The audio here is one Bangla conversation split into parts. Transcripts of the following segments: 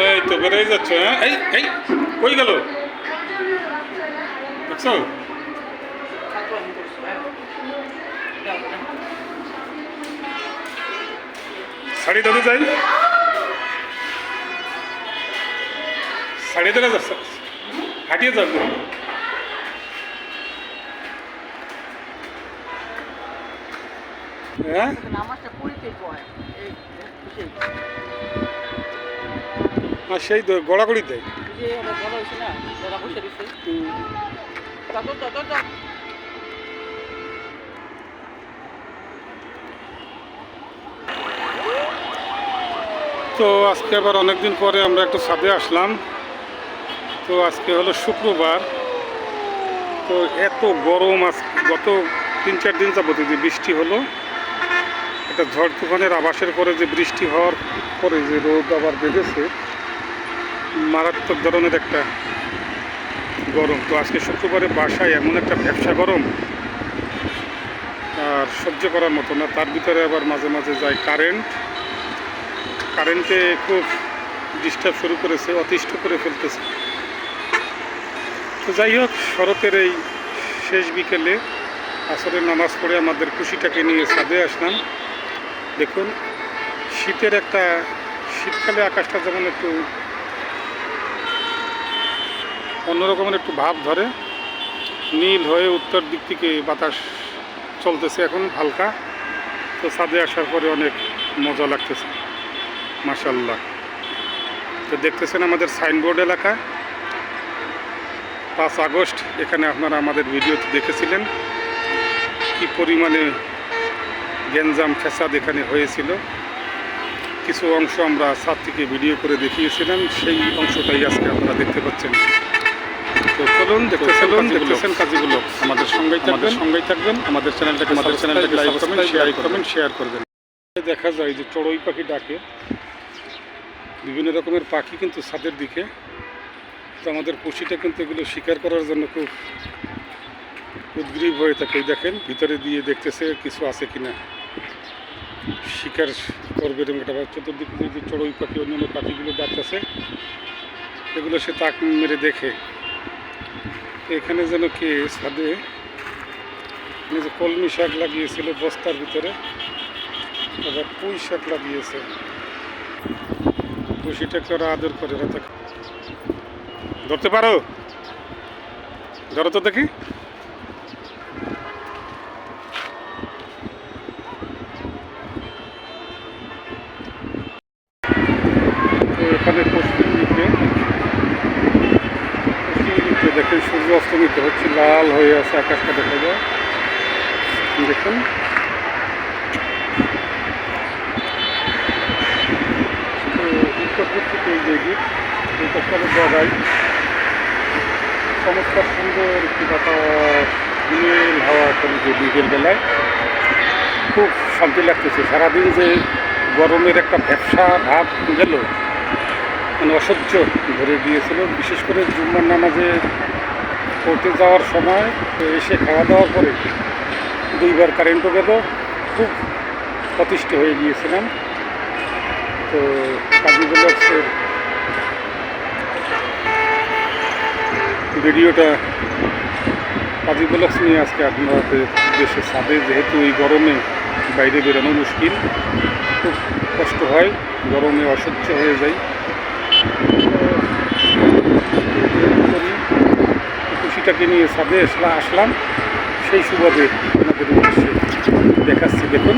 এই তো বেড়েই যাচ্ছে হ্যাঁ এই এই কই গেল দেখছ শাড়ি ধরে যাই শাড়ি ধরে যাচ্ছে হাঁটিয়ে যাবে হ্যাঁ নামাজটা পড়িতে কয় সেই আর সেই তো গড়াগড়ি দেয় যে ওটা বড় হয়েছে না যারা বসে দিচ্ছে তত তত তত তো। আজকে আবার অনেকদিন পরে আমরা একটু ছাদে আসলাম। তো আজকে হলো শুক্রবার। তো এত গরম আজ গত তিন চার দিন যাবত যে বৃষ্টি হলো। একটা ঝড় তুফানের আবাসের পরে যে বৃষ্টি হওয়ার পরে যে রোদ আবার বেঁধেছে, মারাত্মক ধরনের একটা গরম। তো আজকে শুক্রবারে বাসায় এমন একটা ব্যবসা গরম, আর সহ্য করার মতো না। তার ভিতরে আবার মাঝে মাঝে যায় কারেন্ট। কারেন্টে খুব ডিস্টার্ব শুরু করেছে, অতিষ্ঠ করে ফেলতেছে। তো যাই হোক, শরতের এই শেষ বিকেলে আসরের নামাজ পড়ে আমাদের খুশিটাকে নিয়ে ছাদে আসলাম। দেখুন, শীতের একটা শীতকালে আকাশটা যেমন একটু অন্যরকমের একটু ভাব ধরে, নীল হয়ে উত্তর দিক থেকে বাতাস চলতেছে এখন হালকা। তো ছাদে আসার পরে অনেক মজা লাগতেছে মাশাল্লাহ তো দেখতেছেন আমাদের সাইনবোর্ড এলাকা। পাঁচ আগস্ট, এখানে আপনারা আমাদের ভিডিওতে দেখেছিলেন কি পরিমাণে গ্যাঞ্জাম ফ্যাসাদ এখানে হয়েছিল। কিছু অংশ আমরা ছাদ থেকে ভিডিও করে দেখিয়েছিলাম সেই অংশটাই আজকে আপনারা দেখতে পাচ্ছেন। তো চলুন দেখতে চলুন দেখতেছেন কাজগুলো আমাদের সঙ্গেই থাকবেন। সঙ্গেই থাকবেন। আমাদের চ্যানেলটাকে আমাদের চ্যানেলটাকে লাইক কমেন্ট শেয়ার করবেন। দেখা যায় যে চড়ুই পাখি ডাকে। বিভিন্ন রকমের পাখি কিন্তু ছাদের দিকে। তো আমাদের পশিটা কিন্তু এগুলো শিকার করার জন্য খুব উদ্গ্রীব হয়ে থাকে। দেখেন ভিতরে দিয়ে দেখতেছে কিছু আছে কিনা। শিকার করবে এরকম একটা। চতুর্দিকে যে চড়ুই পাখি, অন্যান্য পাখিগুলো ডাকতেছে, এগুলো সে তাক মেরে দেখে। এখানে যেন কে ছাদে যে কলমি শাক লাগিয়েছিল বস্তার ভিতরে, আবার পুঁই শাক লাগিয়েছে। পুষিটাকে ওরা আদর করে, ওরা ধরতে পারো? ধরো তো দেখি তো এখানে পশ্চিম দিকে পশ্চিম দিকে দেখেন সূর্য অস্তমিত হচ্ছে লাল হয়ে আছে আকাশটা দেখা যায় দেখুন তো উত্তর থেকে এই যে গিট এটা সব জায়গায় চমৎকার সুন্দর একটি বাতাস নীল হাওয়া করে যে বিকেল বেলায় খুব শান্তি লাগতেছে। সারাদিন যে গরমের একটা ব্যবসা ভাব গেল মানে অসহ্য ধরে দিয়েছিল বিশেষ করে জুম্মার নামাজে পড়তে যাওয়ার সময় এসে খাওয়া দাওয়ার পরে দুইবার কারেন্টও গেল, খুব অতিষ্ঠ হয়ে গিয়েছিলাম। তো কাজী ব্লগসের ভিডিওটা কাজী ব্লগস নিয়ে আজকে আপনাদের দেশে ছাদে, যেহেতু এই গরমে বাইরে বেরোনো মুশকিল, খুব কষ্ট হয়, গরমে অসহ্য হয়ে যায়। খুশিটাকে নিয়ে ছাদে আসলা, আসলাম। সেই সুবাদে আপনাদের উদ্দেশ্যে দেখাচ্ছি, দেখুন।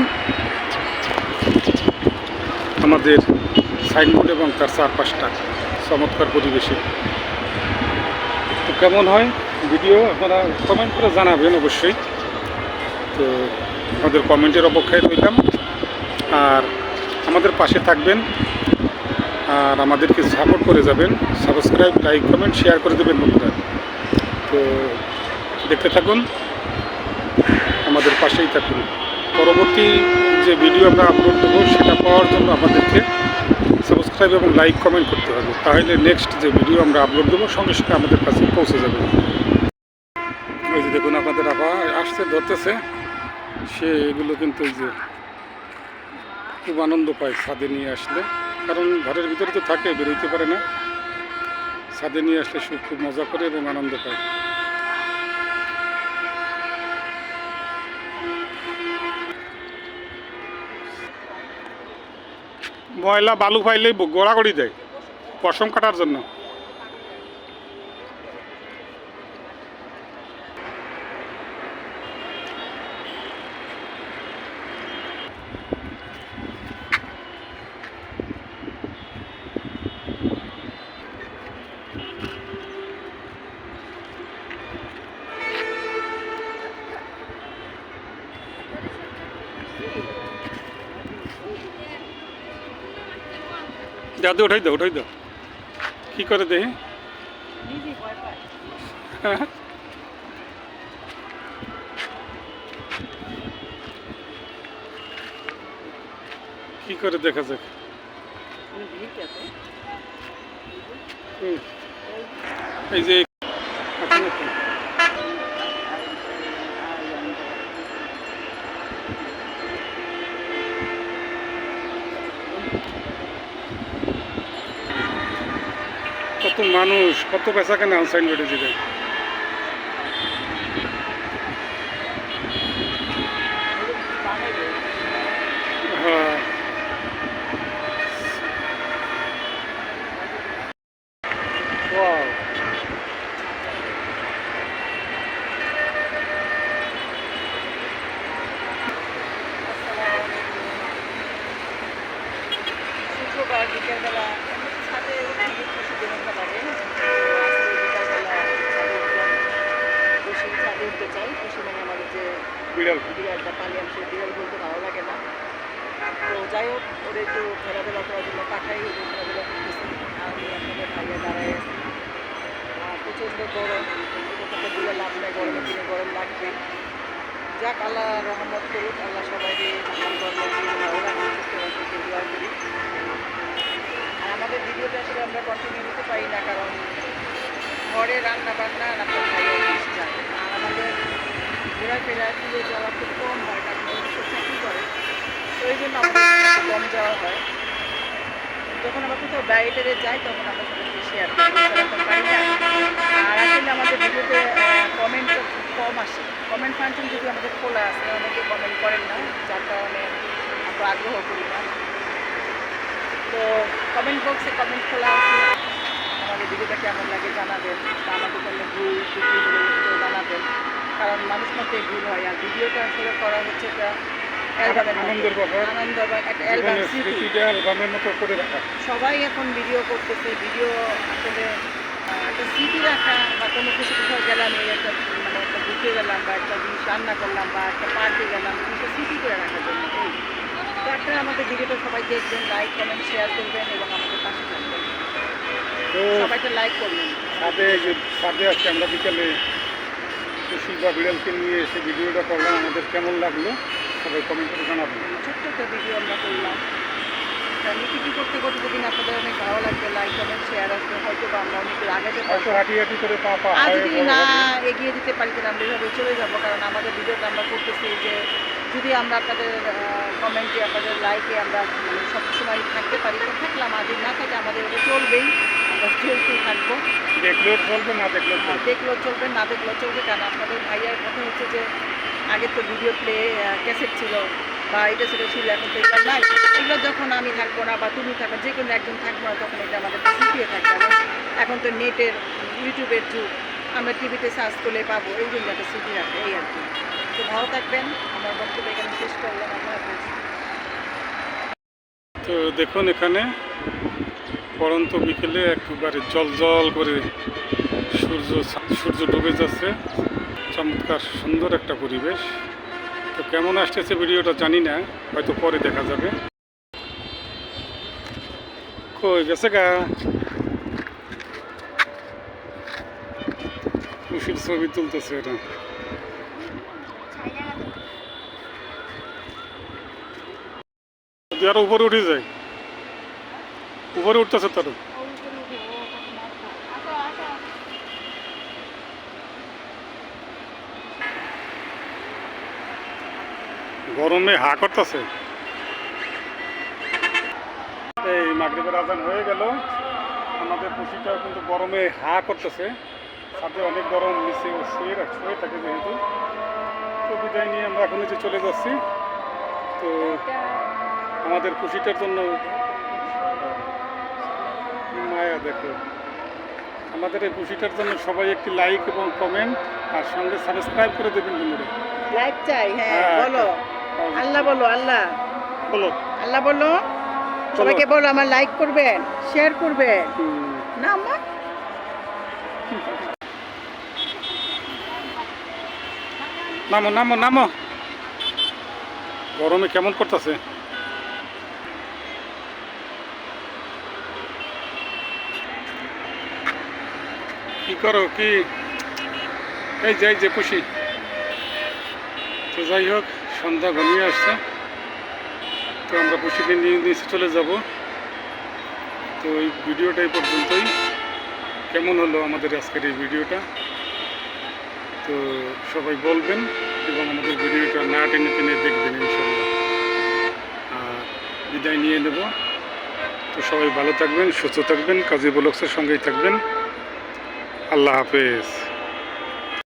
আমাদের সাইনবোর্ড এবং তার চারপাশটা চমৎকার পরিবেশে তো কেমন হয়? ভিডিও আপনারা কমেন্ট করে জানাবেন অবশ্যই। তো আমাদের কমেন্টের অপেক্ষায় রইলাম। আর আমাদের পাশে থাকবেন। আর আমাদেরকে সাপোর্ট করে যাবেন। সাবস্ক্রাইব লাইক কমেন্ট শেয়ার করে দেবেন বন্ধুরা। তো দেখতে থাকুন। আমাদের পাশেই থাকুন। পরবর্তী যে ভিডিও আমরা আপলোড দেবো সেটা পাওয়ার জন্য আমাদেরকে সাবস্ক্রাইব এবং লাইক, কমেন্ট করতে হবে। তাহলে নেক্সট যে ভিডিও আমরা আপলোড দেবো, সঙ্গে সঙ্গে আমাদের কাছে পৌঁছে যাবে। ওই যে দেখুন আপনাদের আবার আসছে, ধরতেছে। সে এগুলো কিন্তু যে খুব আনন্দ পায় ছাদে নিয়ে আসলে। কারণ ঘরের ভিতরে তো থাকে, বেরোইতে পারে না। ছাদে নিয়ে আসলে সে খুব মজা করে এবং আনন্দ পায়। ময়লা বালু পাইলেই গোড়াগড়ি দেয় পশম কাটার জন্য। দাদু উঠাই দাও উঠাই দাও কি করে ভয় কি করে দেখা যাক। এই যে কত মানুষ কত পেশা কেন আনসাইন বেড়ে যেতে. শুক্রবার বিকেলবেলা বিড়াল বিড়ালটা পালিয়াম সে বিড়াল বলতে ভালো লাগে না তো যাই হোক ওর একটু খেলাধুলা করার জন্য পাঠাই খেলাধুলা করতেছি আমি আপনাদের ভাইয়া দাঁড়ায় আছি প্রচণ্ড গরম কোথাও দিলে লাভ নেই গরমের দিনে গরম লাগবে যাক আল্লাহ রহমত করুক আল্লাহ সবাইকে ভালো রাখুন সুস্থ রাখুন দোয়া করি আমাদের ভিডিওটা আসলে আমরা কন্টিনিউ নিতে পারি না, কারণ ঘরে রান্না বান্না ভাই যায়। আর আমাদের ঘোরাফেরা ফিরে যাওয়া খুব কম হয়, কারণ চাকরি করে। তো এই জন্য আমাদের কম যাওয়া হয়। যখন আমরা কোথাও বাইরে যাই, তখন আমরা সবাইকে শেয়ার করি। আর আসলে আমাদের ভিডিওতে কমেন্ট কম আসে। কমেন্ট ফাংশন যদি আমাদের খোলা আছে, অনেকে কমেন্ট করেন না, যার কারণে আমরা আগ্রহ করি না। তো কমেন্ট বক্সে কমেন্ট খোলা আছে। আমাদের ভিডিওটা কেমন লাগে জানাবেন বা আমাদের কোনো ভুল সেটাও জানাবেন। কারণ মানুষ মধ্যে ভুল হয় আর ভিডিওটা আসলে করা হচ্ছে একটা সবাই এখন ভিডিও করতেছে ভিডিও আসলে একটা স্মৃতি রাখা বা কোনো কিছু কোথাও গেলাম এই একটা মানে একটা ঘুরতে গেলাম বা একটা জিনিস রান্না করলাম বা একটা পার্কে গেলাম জিনিসটা স্মৃতি করে রাখার জন্য এই তো আপনারা আমাদের ভিডিওটা সবাই দেখবেন লাইক কমেন্ট শেয়ার করবেন এবং আমাদের পাশে থাকবেন। সবাইকে লাইক করবেন। ছাদে আজকে আমরা বিকেলে সুশীল বা বিড়ালকে নিয়ে এসে ভিডিওটা করলাম আমাদের কেমন লাগল? সবাই কমেন্ট করে জানাবেন। ছোট্ট একটা ভিডিও আমরা করলাম। করতে করতে যদি আপনাদের অনেক ভালো লাগবে লাইক কমেন্ট শেয়ার আসবে হয়তো বা আমরা অনেক হয়তো হাঁটি হাঁটি করে পা পা আর যদি না এগিয়ে দিতে পারি তাহলে আমরা এভাবে চলে যাব কারণ আমাদের ভিডিওটা আমরা করতেছি যে যদি আমরা আপনাদের কমেন্টে আপনাদের লাইকে আমরা মানে সবসময় থাকতে পারি তো থাকলাম যদি না থাকে আমাদের এটা চলবেই। আমরা চলতেই থাকব। দেখলেও চলবে না দেখলেও চলবে? দেখলেও চলবে না দেখলেও চলবে। কারণ আপনাদের ভাইয়ার কথা হচ্ছে যে আগে তো ভিডিও প্লে ক্যাসেট ছিল বা এটা সেটা ছিল এখন তো এগুলো নাই। এগুলো যখন আমি থাকব না বা তুমি থাকবে যে কোনো একজন থাকব না তখন এটা আমাদের স্মৃতিও থাকবে। এখন তো নেটের ইউটিউবের যুগ। আমরা টিভিতে সার্চ করলে পাবো এই জন্য একটা স্মৃতি রাখবে এই আর কি। তো দেখুন এখানে পরন্ত বিকেলে একবারে জল জল করে সূর্য সূর্য ডুবে যাচ্ছে। চমৎকার, সুন্দর একটা পরিবেশ। তো কেমন আসতেছে ভিডিওটা জানি না, হয়তো পরে দেখা যাবে। কই গেছে গা? খুশির ছবি তুলতেছে এটা আরও উপরে উঠে যায়। উপরে উঠতেছে তার গরমে হা করতেছে। এই মাগরিবের আজান হয়ে গেল। আমাদের পুষিটাও কিন্তু গরমে হা করতেছে। সাথে অনেক গরম ও শুয়ে শুয়ে থাকে যেহেতু। তো বিদায় নিয়ে আমরা এখন নিচে চলে যাচ্ছি। তো আমাদের খুশিটার জন্য মায়া দেখো। আমাদের এই খুশিটার জন্য সবাই একটি লাইক এবং কমেন্ট আর সঙ্গে সাবস্ক্রাইব করে দেবেন বন্ধুরা। লাইক চাই হ্যাঁ হ্যাঁ, বলো। আল্লাহ বলো আল্লাহ। বলো। আল্লাহ বলো। সবাইকে বলো আমার লাইক করবেন শেয়ার করবেন। না আম্মা? নামো নামো নামো। গরমে কেমন করতেছে? কি করো, কি? এই যাই, যে খুশি। তো যাই হোক, সন্ধ্যা ঘনিয়ে আসছে। তো আমরা খুশিকে নিয়ে নিচে চলে যাব। তো এই ভিডিওটা এই পর্যন্তই। কেমন হলো আমাদের আজকের এই ভিডিওটা? তো সবাই বলবেন এবং আমাদের ভিডিওটা না টেনে টেনে দেখবেন ইনশাল্লাহ আর বিদায় নিয়ে নেব। তো সবাই ভালো থাকবেন, সুস্থ থাকবেন, কাজী ব্লগসের সঙ্গেই থাকবেন। আল্লাহ হাফেজ।